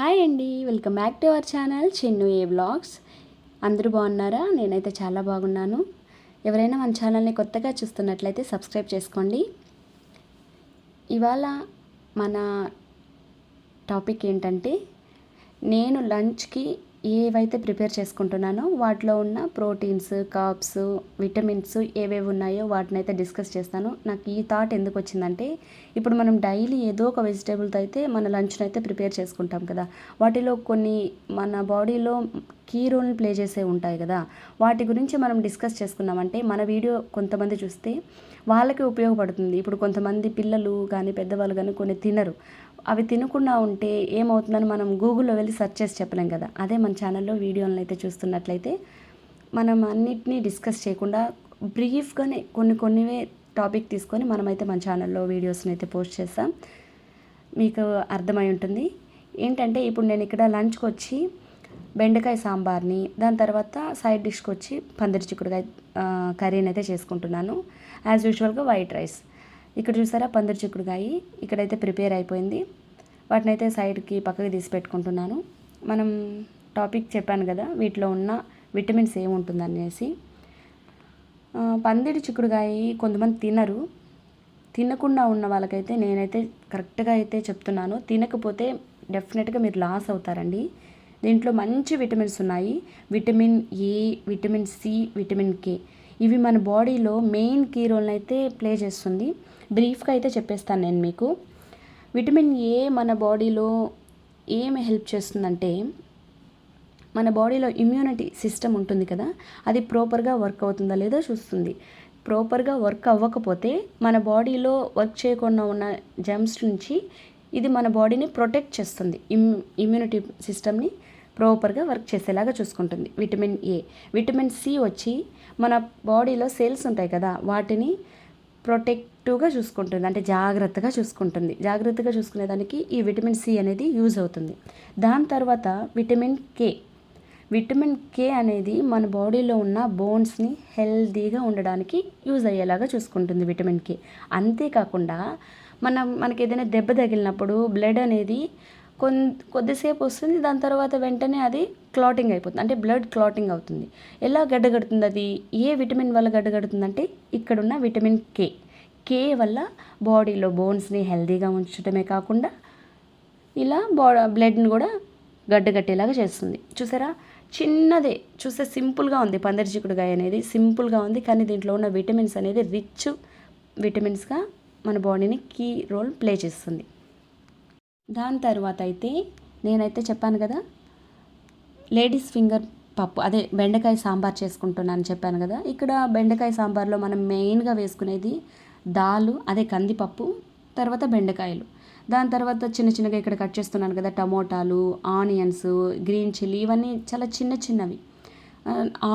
Hi అండి welcome back to our channel Chennu A blogs అందరూ బాగున్నారా? నేనైతే చాలా బాగున్నాను. ఎవరైనా మన ఛానల్ని కొత్తగా చూస్తున్నట్లయితే సబ్స్క్రైబ్ చేసుకోండి. ఇవాళ మన టాపిక్ ఏంటంటే నేను లంచ్కి ఏవైతే ప్రిపేర్ చేసుకుంటున్నానో వాటిలో ఉన్న ప్రోటీన్స్ కాప్స్ విటమిన్స్ ఏవేవి ఉన్నాయో వాటిని అయితే డిస్కస్ చేస్తాను. నాకు ఈ థాట్ ఎందుకు వచ్చిందంటే ఇప్పుడు మనం డైలీ ఏదో ఒక వెజిటేబుల్తో అయితే మన లంచ్ని అయితే ప్రిపేర్ చేసుకుంటాం కదా. వాటిలో కొన్ని మన బాడీలో కీ రోల్ని ప్లే చేసే ఉంటాయి కదా. వాటి గురించి మనం డిస్కస్ చేసుకున్నామంటే మన వీడియో కొంతమంది చూస్తే వాళ్ళకి ఉపయోగపడుతుంది. ఇప్పుడు కొంతమంది పిల్లలు కానీ పెద్దవాళ్ళు కానీ కొన్ని తినరు. అవి తినకుండా ఉంటే ఏమవుతుందని మనం గూగుల్లో వెళ్ళి సెర్చ్ చేసి చెప్పలేం కదా. అదే మన ఛానల్లో వీడియోలను అయితే చూస్తున్నట్లయితే మనం అన్నిటినీ డిస్కస్ చేయకుండా బ్రీఫ్గానే కొన్ని కొన్నివే టాపిక్ తీసుకొని మనమైతే మన ఛానల్లో వీడియోస్ని అయితే పోస్ట్ చేస్తాం. మీకు అర్థమై ఉంటుంది. ఏంటంటే ఇప్పుడు నేను ఇక్కడ లంచ్కి వచ్చి బెండకాయ సాంబార్ని దాని తర్వాత సైడ్ డిష్కి వచ్చి పందిరి చిక్కుడుకాయ కర్రీని అయితే చేసుకుంటున్నాను. యాజ్ యూజువల్గా వైట్ రైస్. ఇక్కడ చూసారా పందిరి చిక్కుడుకాయ. ఇక్కడైతే ప్రిపేర్ అయిపోయింది. వాటిని అయితే సైడ్కి పక్కకి తీసి పెట్టుకుంటున్నాను. మనం టాపిక్ చెప్పాను కదా వీటిలో ఉన్న విటమిన్స్ ఏముంటుందనేసి పందిరి చిక్కుడుకాయ కొంతమంది తినరు. తినకుండా ఉన్న వాళ్ళకైతే నేనైతే కరెక్ట్గా అయితే చెప్తున్నాను. తినకపోతే డెఫినెట్గా మీరు లాస్ అవుతారండి. దీంట్లో మంచి విటమిన్స్ ఉన్నాయి. Vitamin A vitamin C vitamin K. ఇవి మన బాడీలో మెయిన్ కీ రోల్ని అయితే ప్లే చేస్తుంది. బ్రీఫ్గా అయితే చెప్పేస్తాను నేను మీకు. విటమిన్ ఏ మన బాడీలో ఏమి హెల్ప్ చేస్తుందంటే మన బాడీలో ఇమ్యూనిటీ సిస్టమ్ ఉంటుంది కదా అది ప్రాపర్గా వర్క్ అవుతుందా లేదో చూస్తుంది. ప్రాపర్గా వర్క్ అవ్వకపోతే మన బాడీలో వర్క్ చేయకుండా ఉన్న జెమ్స్ నుంచి ఇది మన బాడీని ప్రొటెక్ట్ చేస్తుంది. ఇమ్ ఇమ్యూనిటీ సిస్టమ్ని ప్రాపర్గా వర్క్ చేసేలాగా చూసుకుంటుంది విటమిన్ ఏ. విటమిన్ సి వచ్చి మన బాడీలో సెల్స్ ఉంటాయి కదా వాటిని ప్రొటెక్టివ్గా చూసుకుంటుంది. అంటే జాగ్రత్తగా చూసుకుంటుంది. జాగ్రత్తగా చూసుకునేదానికి ఈ విటమిన్ సి అనేది యూజ్ అవుతుంది. దాని తర్వాత విటమిన్ కే విటమిన్ కే అనేది మన బాడీలో ఉన్న బోన్స్ని హెల్దీగా ఉండడానికి యూజ్ అయ్యేలాగా చూసుకుంటుంది విటమిన్ కే అంతేకాకుండా మనం మనకి ఏదైనా దెబ్బ తగిలినప్పుడు బ్లడ్ అనేది కొద్దిసేపు వస్తుంది దాని తర్వాత వెంటనే అది క్లాటింగ్ అయిపోతుంది. అంటే బ్లడ్ క్లాటింగ్ అవుతుంది. ఎలా గడ్డగడుతుంది అది? ఏ విటమిన్ వల్ల గడ్డగడుతుందంటే ఇక్కడున్న విటమిన్ కే. కే వల్ల బాడీలో బోన్స్ని హెల్దీగా ఉంచడమే కాకుండా ఇలా బా బ్లడ్ని కూడా గడ్డగట్టేలాగా చేస్తుంది. చూసారా? చిన్నదే. చూస్తే సింపుల్గా ఉంది. పందిరి చిక్కుడుకాయ అనేది సింపుల్గా ఉంది. కానీ దీంట్లో ఉన్న విటమిన్స్ అనేది రిచ్ విటమిన్స్గా మన బాడీని కీ రోల్ ప్లే చేస్తుంది. దాని తర్వాత అయితే నేనైతే చెప్పాను కదా లేడీస్ ఫింగర్ పప్పు అదే బెండకాయ సాంబార్ చేసుకుంటున్నాను చెప్పాను కదా ఇక్కడ బెండకాయ సాంబార్లో మనం మెయిన్గా వేసుకునేది దాలు అదే కందిపప్పు తర్వాత బెండకాయలు. దాని తర్వాత చిన్న చిన్నగా ఇక్కడ కట్ చేస్తున్నాను కదా టమోటాలు ఆనియన్స్ గ్రీన్ చిల్లీ ఇవన్నీ చాలా చిన్న చిన్నవి.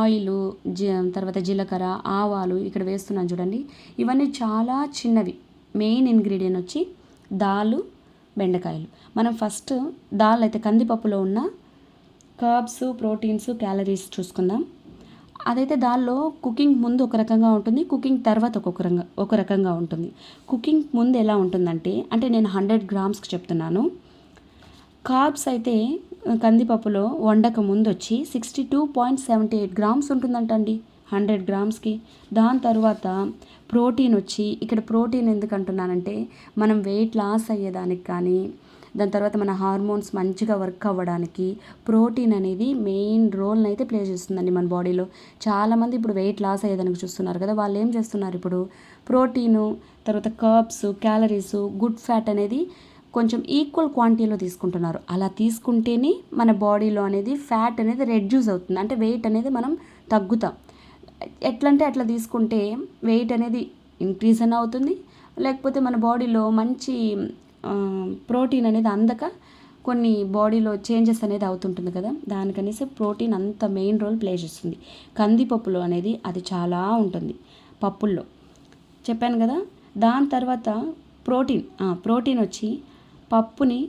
ఆయిల్ జీ తర్వాత జీలకర్ర ఆవాలు ఇక్కడ వేస్తున్నాను చూడండి. ఇవన్నీ చాలా చిన్నవి. మెయిన్ ఇంగ్రీడియంట్ వచ్చి దాలు బెండకాయలు. మనం ఫస్ట్ దాల్ అయితే కందిపప్పులో ఉన్న కార్బ్స్ ప్రోటీన్స్ క్యాలరీస్ చూసుకుందాం. అదైతే దానిలో కుకింగ్ ముందు ఒక రకంగా ఉంటుంది కుకింగ్ తర్వాత ఒక్కొక్క రంగా ఒక రకంగా ఉంటుంది. కుకింగ్ ముందు ఎలా ఉంటుందంటే అంటే నేను హండ్రెడ్ గ్రామ్స్కి చెప్తున్నాను. కార్బ్స్ అయితే కందిపప్పులో వండక ముందు వచ్చి sixty two point seventy eight grams ఉంటుందంటండి. Hundred గ్రామ్స్కి. దాని తర్వాత ప్రోటీన్ వచ్చి ఇక్కడ ప్రోటీన్ ఎందుకు అంటున్నానంటే మనం వెయిట్ లాస్ అయ్యేదానికి కానీ దాని తర్వాత మన హార్మోన్స్ మంచిగా వర్క్ అవ్వడానికి ప్రోటీన్ అనేది మెయిన్ రోల్ని అయితే ప్లే చేస్తుందండి మన బాడీలో. చాలామంది ఇప్పుడు వెయిట్ లాస్ అయ్యేదానికి చూస్తున్నారు కదా వాళ్ళు ఏం చేస్తున్నారు ఇప్పుడు? ప్రోటీను తర్వాత కర్బ్స్ క్యాలరీస్ గుడ్ ఫ్యాట్ అనేది కొంచెం ఈక్వల్ క్వాంటిటీలో తీసుకుంటున్నారు. అలా తీసుకుంటేనే మన బాడీలో అనేది ఫ్యాట్ అనేది రెడ్యూస్ అవుతుంది. అంటే వెయిట్ అనేది మనం తగ్గుతాం. ఎట్లా అంటే అట్లా తీసుకుంటే వెయిట్ అనేది ఇంక్రీజ్ అని అవుతుంది. లేకపోతే మన బాడీలో మంచి ప్రోటీన్ అనేది అందక కొన్ని బాడీలో చేంజెస్ అనేది అవుతుంటుంది కదా. దానికనేసి ప్రోటీన్ అంత మెయిన్ రోల్ ప్లే చేస్తుంది. కందిపప్పులో అనేది అది చాలా ఉంటుంది పప్పుల్లో. చెప్పాను కదా దాని తర్వాత ప్రోటీన్ ప్రోటీన్ వచ్చి పప్పుని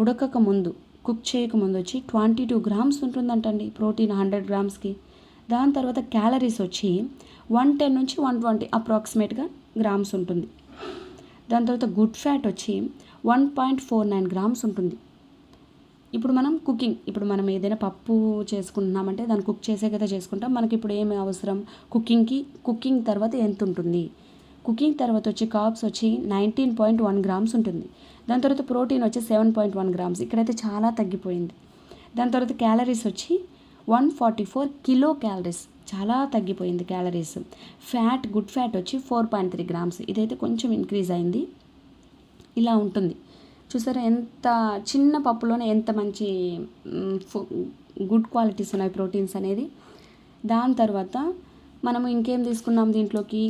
ఉడకక ముందు కుక్ చేయక ముందు వచ్చి ట్వంటీ టూ గ్రామ్స్ ఉంటుందంటండి ప్రోటీన్ హండ్రెడ్ గ్రామ్స్కి. దాని తర్వాత క్యాలరీస్ వచ్చి వన్ టెన్ నుంచి వన్ ట్వంటీ అప్రాక్సిమేట్గా గ్రామ్స్ ఉంటుంది. దాని తర్వాత గుడ్ ఫ్యాట్ వచ్చి one point four nine grams ఉంటుంది. ఇప్పుడు మనం కుకింగ్ ఇప్పుడు మనం ఏదైనా పప్పు చేసుకుంటున్నామంటే దాన్ని కుక్ చేసే కదా చేసుకుంటాం. మనకి ఇప్పుడు ఏమి అవసరం? కుకింగ్కి కుకింగ్ తర్వాత ఎంత ఉంటుంది? కుకింగ్ తర్వాత వచ్చి కాప్స్ వచ్చి నైన్టీన్ పాయింట్ వన్ గ్రామ్స్ ఉంటుంది. దాని తర్వాత ప్రోటీన్ వచ్చి సెవెన్ పాయింట్ వన్ గ్రామ్స్ ఇక్కడైతే చాలా తగ్గిపోయింది. దాని తర్వాత క్యాలరీస్ వచ్చి one forty four kilo calories చాలా తగ్గిపోయింది క్యాలరీస్. ఫ్యాట్ గుడ్ ఫ్యాట్ వచ్చి ఫోర్ పాయింట్ త్రీ గ్రామ్స్. ఇదైతే కొంచెం ఇంక్రీజ్ అయింది. ఇలా ఉంటుంది. చూసారా ఎంత చిన్న పప్పులోనే ఎంత మంచి గుడ్ క్వాలిటీస్ ఉన్నాయి ప్రోటీన్స్ అనేది. దాని తర్వాత మనము ఇంకేం తీసుకున్నాం దీంట్లోకి?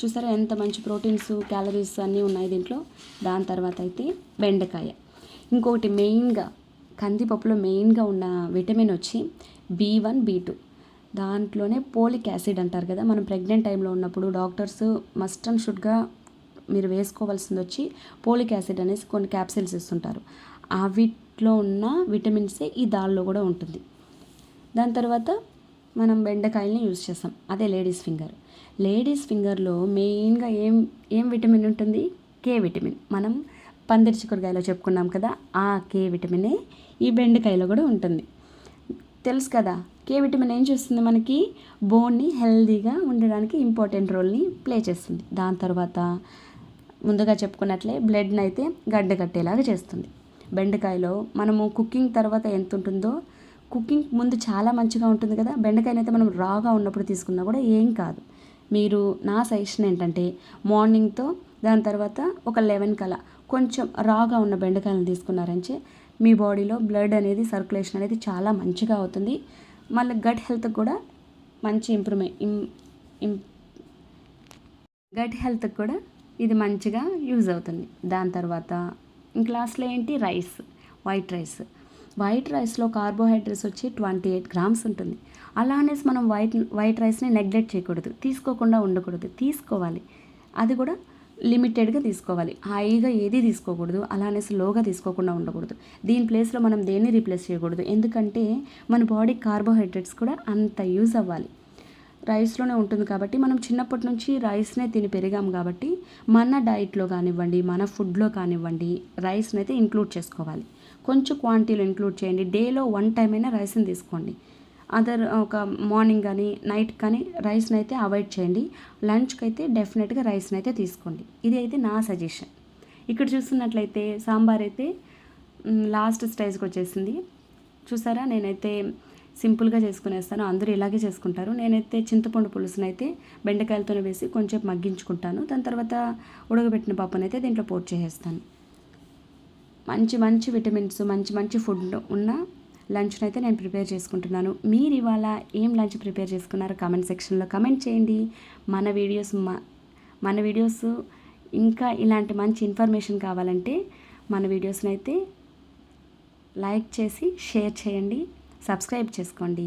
చూసారా ఎంత మంచి ప్రోటీన్స్ క్యాలరీస్ అన్నీ ఉన్నాయి దీంట్లో. దాని తర్వాత అయితే బెండకాయ. ఇంకొకటి మెయిన్గా కందిపప్పులో మెయిన్గా ఉన్న విటమిన్ వచ్చి బీ వన్ బీ టూ. దాంట్లోనే పోలిక్ యాసిడ్ అంటారు కదా మనం ప్రెగ్నెంట్ టైంలో ఉన్నప్పుడు డాక్టర్స్ మస్ట్ అండ్ షుడ్గా మీరు వేసుకోవాల్సింది వచ్చి పోలిక్ యాసిడ్ అనేసి కొన్ని క్యాప్సిల్స్ ఇస్తుంటారు. ఆ వీటిలో ఉన్న విటమిన్సే ఈ దాల్లో కూడా ఉంటుంది. దాని తర్వాత మనం బెండకాయల్ని యూజ్ చేస్తాం. అదే లేడీస్ ఫింగర్. లేడీస్ ఫింగర్లో మెయిన్గా ఏం ఏం విటమిన్ ఉంటుంది? K vitamin. మనం పందిరి చిక్కుడుకాయలో చెప్పుకున్నాం కదా ఆ కే విటమినే ఈ బెండకాయలో కూడా ఉంటుంది. తెలుసు కదా కే విటమిన్ ఏం చేస్తుంది మనకి? బోన్ని హెల్దీగా ఉండడానికి ఇంపార్టెంట్ రోల్ని ప్లే చేస్తుంది. దాని తర్వాత ముందుగా చెప్పుకున్నట్లే బ్లడ్ని అయితే గడ్డ కట్టేలాగా చేస్తుంది. బెండకాయలో మనము కుకింగ్ తర్వాత ఎంత ఉంటుందో కుకింగ్ ముందు చాలా మంచిగా ఉంటుంది కదా బెండకాయని అయితే మనం రాగా ఉన్నప్పుడు తీసుకున్నా కూడా ఏం కాదు. మీరు నా సజెషన్ ఏంటంటే మార్నింగ్తో దాని తర్వాత ఒక లెవెన్ కల కొంచెం రాగా ఉన్న బెండకాయలను తీసుకున్నారంటే మీ బాడీలో బ్లడ్ అనేది సర్క్యులేషన్ అనేది చాలా మంచిగా అవుతుంది. మళ్ళీ గట్ హెల్త్కి కూడా మంచి ఇంప్రూవ్మెంట్ ఇం గట్ హెల్త్కి కూడా ఇది మంచిగా యూజ్ అవుతుంది. దాని తర్వాత ఇంక లాస్ట్లో ఏంటి? Rice white rice. వైట్ రైస్లో కార్బోహైడ్రేట్స్ వచ్చి ట్వంటీ ఎయిట్ గ్రామ్స్ ఉంటుంది. అలా అనేసి మనం వైట్ వైట్ రైస్ని నెగ్లెక్ట్ చేయకూడదు. తీసుకోకుండా ఉండకూడదు. తీసుకోవాలి. అది కూడా లిమిటెడ్గా తీసుకోవాలి. హాయిగా ఏది తీసుకోకూడదు అలా అనేసి లోగా తీసుకోకుండా ఉండకూడదు. దీని ప్లేస్లో మనం దేన్ని రీప్లేస్ చేయకూడదు? ఎందుకంటే మన బాడీ కార్బోహైడ్రేట్స్ కూడా అంత యూజ్ అవ్వాలి. రైస్లోనే ఉంటుంది కాబట్టి మనం చిన్నప్పటి నుంచి రైస్నే తిని పెరిగాం కాబట్టి మన డైట్లో కానివ్వండి మన ఫుడ్లో కానివ్వండి రైస్ని అయితే ఇంక్లూడ్ చేసుకోవాలి. కొంచెం క్వాంటిటీలో ఇంక్లూడ్ చేయండి. డేలో వన్ టైం అయినా రైస్ని తీసుకోండి. అదర్ ఒక మార్నింగ్ కానీ నైట్ కానీ రైస్ని అయితే అవాయిడ్ చేయండి. లంచ్కి అయితే డెఫినెట్గా రైస్ని అయితే తీసుకోండి. ఇది అయితే నా సజెషన్. ఇక్కడ చూస్తున్నట్లయితే సాంబార్ అయితే లాస్ట్ స్టేజ్కి వచ్చేసింది. చూసారా? నేనైతే సింపుల్గా చేసుకునేస్తాను. అందరూ ఇలాగే చేసుకుంటారు. నేనైతే చింతపండు పులుసునైతే అయితే బెండకాయలతోనే వేసి కొంచెం మగ్గించుకుంటాను. దాని తర్వాత ఉడకబెట్టిన పప్పునైతే అయితే దీంట్లో పోర్ చేసేస్తాను. మంచి మంచి విటమిన్స్ మంచి మంచి ఫుడ్ ఉన్న లంచ్ని అయితే నేను ప్రిపేర్ చేసుకుంటున్నాను. మీరు ఇవాళ ఏం లంచ్ ప్రిపేర్ చేసుకున్నారో? కామెంట్ సెక్షన్లో కమెంట్ చేయండి. మన వీడియోస్ మన వీడియోస్ ఇంకా ఇలాంటి మంచి ఇన్ఫర్మేషన్ కావాలంటే మన వీడియోస్ని అయితే లైక్ చేసి షేర్ చేయండి. సబ్స్క్రైబ్ చేసుకోండి.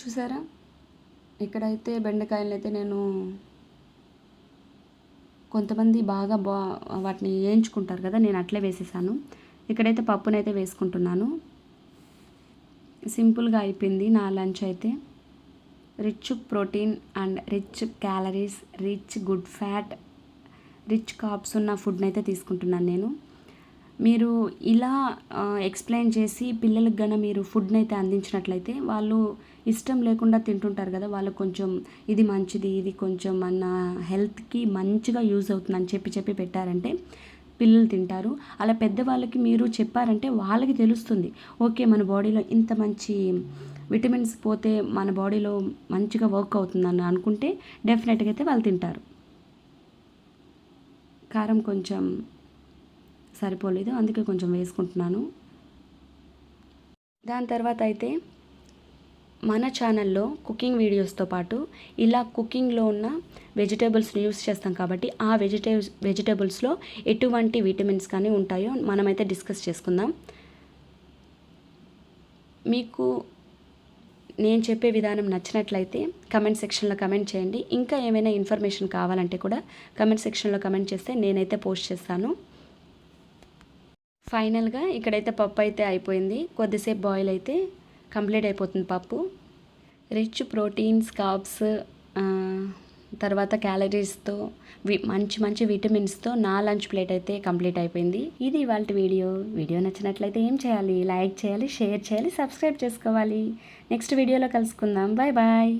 చూసారా? ఇక్కడైతే బెండకాయలు అయితే నేను కొంతమంది బాగా బా వాటిని వేయించుకుంటారు కదా నేను అట్లే వేసేసాను. ఇక్కడైతే పప్పునైతే వేసుకుంటున్నాను. సింపుల్గా అయిపోయింది నా లంచ్ అయితే. Rich protein and rich calories rich good fat rich carbs ఉన్న ఫుడ్ని అయితే తీసుకుంటున్నాను నేను. మీరు ఇలా ఎక్స్ప్లెయిన్ చేసి పిల్లలకు గన మీరు ఫుడ్ని అయితే అందించినట్లయితే వాళ్ళు ఇష్టం లేకుండా తింటుంటారు కదా వాళ్ళు కొంచెం ఇది మంచిది ఇది కొంచెం మన హెల్త్కి మంచిగా యూజ్ అవుతుందని చెప్పి చెప్పి పెట్టారంటే పిల్లలు తింటారు. అలా పెద్దవాళ్ళకి మీరు చెప్పారంటే వాళ్ళకి తెలుస్తుంది. ఓకే మన బాడీలో ఇంత మంచి విటమిన్స్ పోతే మన బాడీలో మంచిగా వర్క్ అవుతుందని అనుకుంటే డెఫినెట్గా అయితే వాళ్ళు తింటారు. కారం కొంచెం సరిపోలేదు అందుకే కొంచెం వేసుకుంటున్నాను. దాని తర్వాత అయితే మన ఛానల్లో కుకింగ్ వీడియోస్తో పాటు ఇలా కుకింగ్లో ఉన్న వెజిటేబుల్స్ని యూస్ చేస్తాం కాబట్టి ఆ వెజిటే వెజిటేబుల్స్లో ఎటువంటి విటమిన్స్ కానీ ఉంటాయో మనమైతే డిస్కస్ చేసుకుందాం. మీకు నేను చెప్పే విధానం నచ్చినట్లయితే కమెంట్ సెక్షన్లో కమెంట్ చేయండి. ఇంకా ఏమైనా ఇన్ఫర్మేషన్ కావాలంటే కూడా కమెంట్ సెక్షన్లో కమెంట్ చేస్తే నేనైతే పోస్ట్ చేస్తాను. ఫైనల్గా ఇక్కడైతే పప్పు అయితే అయిపోయింది. కొద్దిసేపు బాయిల్ అయితే కంప్లీట్ అయిపోతుంది పప్పు. రిచ్ ప్రోటీన్స్ కాబ్స్ తర్వాత క్యాలరీస్తో వి మంచి మంచి విటమిన్స్తో నా లంచ్ ప్లేట్ అయితే కంప్లీట్ అయిపోయింది. ఇది ఇవాళ వీడియో. వీడియో నచ్చినట్లయితే ఏం చేయాలి? లైక్ చేయాలి షేర్ చేయాలి సబ్స్క్రైబ్ చేసుకోవాలి. నెక్స్ట్ వీడియోలో కలుసుకుందాం. Bye bye